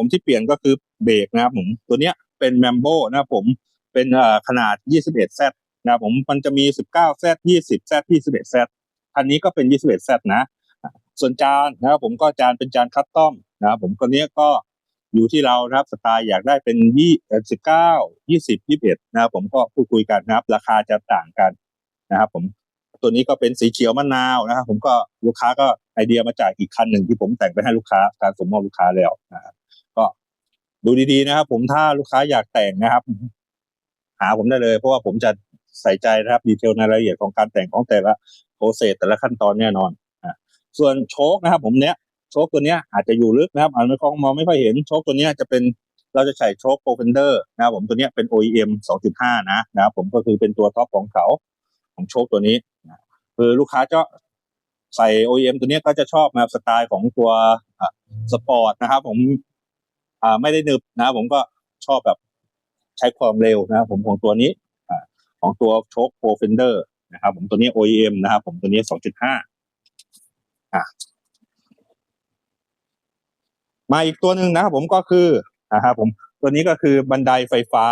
ผมที่เปลี่ยนก็คือเบรกนะครับผมตัวเนี้ยเป็นแมมโบนะครับผมเป็นเอ่อขนาด 21Z นะครับผมมันจะมี 19Z 20Z 21Z คันนี้ก็เป็น 21Z นะส่วนจานนะครับผมก็จานเป็นจานคัสตอมนะครับผมตัวเนี้ยก็อยู่ที่เรานะครับสไตล์อยากได้เป็นยี่สิบเก้ายี่สิบยี่สิบเอ็ดนะครับผมก็พูดคุยกันนะครับ ราคาจะต่างกันนะครับผมตัวนี้ก็เป็นสีเขียวมะนาวนะครับผมก็ลูกค้าก็ไอเดียมาจากอีกคันหนึ่งที่ผมแต่งไปให้ลูกค้าการสมมอบลูกค้าแล้วนะครับ ดูดีๆนะครับ ผมถ้าลูกค้าอยากแต่งนะครับ หาผมได้เลย เพราะว่าผมจะใส่ใจนะครับดีเทลในรายละเอียดของการแต่งของแต่ละโปรเซสแต่ละขั้นตอนแน่นอนส่วนโชคนะครับ ผมเนี้ยโชคตัวเนี้ยอาจจะอยู่ลึกนะครับอาจจะมองไม่ค่อยเห็นโชคตัวเนี้ยจะเป็นเราจะใส่โชคโปรเฟนเดอร์นะครับผมตัวเนี้ยเป็น OEM 2.5 นะนะครับผมก็คือเป็นตัวท็อปของเขาของโชคตัวนี้นะคือลูกค้าจะใส่ OEM ตัวเนี้ยก็จะชอบนะครับสไตล์ของตัวสปอร์ตนะครับผม อ่าไม่ได้นึบนะ ผมก็ชอบแบบใช้ความเร็วนะผมของตัวนี้อ่าของตัวโชคโปรเฟนเดอร์นะครับผมตัวนี้ OEM นะครับผมตัวนี้2.5มาอีกตัวหนึ่งนะครับผมก็คือนะครับผมตัวนี้ก็คือบันไดไฟฟ้า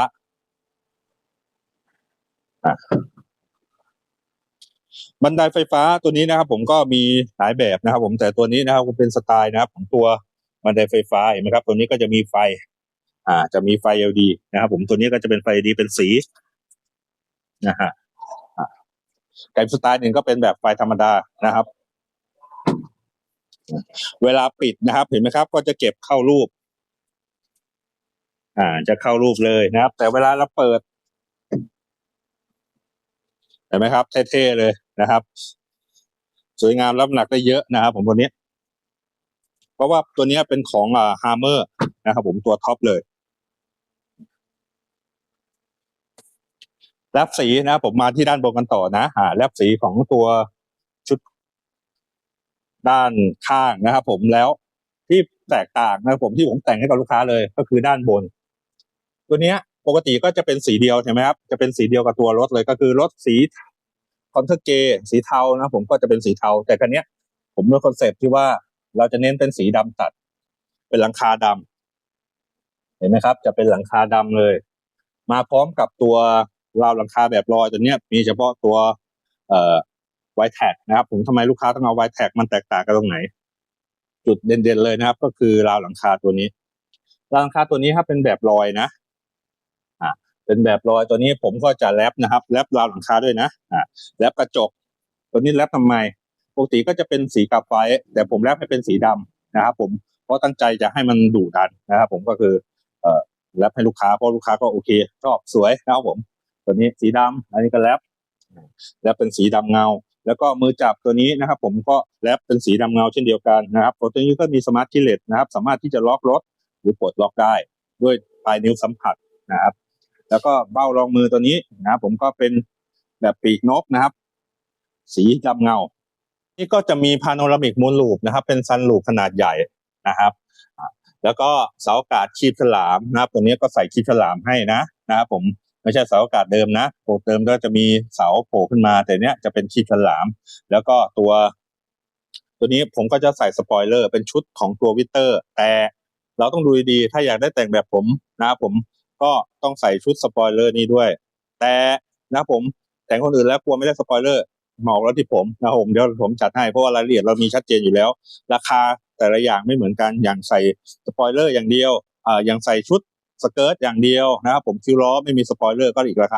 อะบันไดไฟฟ้าตัวนี้นะครับ ผมก็มีหลายแบบนะครับ ผมแต่ตัวนี้นะครับเป็นสไตล์นะครับ ของตัว บันไดไฟฟ้าเห็นไหมครับ ตัวนี้ก็จะมีไฟ อ่า จะมีไฟ LED นะครับผมตัวนี้ก็จะเป็นไฟ LED เป็นสีนะฮะอะกับสไตล์หนึ่งก็เป็นแบบไฟธรรมดานะครับ เวลาปิดนะครับ เห็นไหมครับ ก็จะเก็บเข้ารูป อ่า จะเข้ารูปเลยนะครับ แต่เวลาเราเปิดเห็นไหมครับเท่ๆเลยนะครับ สวยงามรับหนักได้เยอะนะครับ ผมตัวนี้ เพราะว่าตัวนี้เป็นของอ่าฮาร์เมอร์นะครับผมตัวท็อปเลยแลบสีนะผมมาที่ด้านบนกันต่อนะอ่าแลบสีของตัวชุดด้านข้างนะครับผมแล้วที่แตกต่างนะครับผมที่ผมแต่งให้กับลูกค้าเลยก็คือด้านบน ตัวเนี้ยปกติก็จะเป็นสีเดียวใช่ไหมครับจะเป็นสีเดียวกับตัวรถเลยก็คือรถสีคอนเทอร์เกสีเทานะผมก็จะเป็นสีเทา แต่คันเนี้ย ผมเลือกคอนเซปต์ที่ว่า เราจะเน้นเป็นสีดำตัด เป็นหลังคาดำเห็นไหมครับ จะเป็นหลังคาดำเลย มาพร้อมกับตัวราวหลังคาแบบลอยตัวเนี้ย มีเฉพาะตัวเอ่อไวแท็กนะครับ ผมทำไมลูกค้าต้องเอาไวแท็กมันแตกต่างกันตรงไหน จุดเด่นๆเลยนะครับ ก็คือราวหลังคาตัวนี้ ราวหลังคาตัวนี้ครับเป็นแบบลอยนะอ่าเป็นแบบลอยตัวนี้ผมก็จะแรปนะครับแรปราวหลังคาด้วยนะอ่าแรปกระจก ตัวนี้แรปทำไม ปกติก็จะเป็นสีกาไฟแต่ผมแรปให้เป็นสีดำนะครับผมเพราะตั้งใจจะให้มันดุดันนะครับผมก็คือเอ่อแรปให้ลูกค้าเพราะลูกค้าก็โอเค ชอบสวยนะครับผม ตัวนี้สีดำอันนี้ก็แรปแรปเป็นสีดำเงา แล้วก็มือจับตัวนี้นะครับ ผมก็แรปเป็นสีดำเงาเช่นเดียวกันนะครับตัวนี้ก็มีสมาร์ทคีเลสนะครับ สามารถที่จะล็อกรถหรือปลดล็อกได้ด้วยปลายนิ้วสัมผัสนะครับ แล้วก็เบ้ารองมือตัวนี้นะครับผมก็เป็นแบบปีกนกนะครับ สีดำเงา นี่ก็จะมีพาโนรามิกมูลลูปนะครับ เป็นซันลูปขนาดใหญ่นะครับ แล้วก็เสาอากาศคีบฉลามนะครับตัวนี้ก็ใส่คีบฉลามให้นะนะครับผมไม่ใช่เสาอากาศเดิมนะปกเดิมก็จะมีเสาโผล่ขึ้นมา แต่เนี้ยจะเป็นคีบฉลาม แล้วก็ตัว ตัวนี้ผมก็จะใส่สปอยเลอร์ เป็นชุดของตัววิเตอร์ แต่เราต้องดูดีๆถ้าอยากได้แต่งแบบผมนะครับผมก็ต้องใส่ชุดสปอยเลอร์นี้ด้วย แต่นะครับผมแต่งคนอื่นแล้วกลัวไม่ได้สปอยเลอร์ เหมาแล้วที่ผมนะผมเดี๋ยวผมจัดให้เพราะว่ารายละเอียดเรามีชัดเจนอยู่แล้ว ราคาแต่ละอย่างไม่เหมือนกันอย่างใส่สปอยเลอร์อย่างเดียวอ่าอย่างใส่ชุดสเกิร์ตอย่างเดียวนะครับผมคิวล้อไม่มีสปอยเลอร์ก็อีกราคา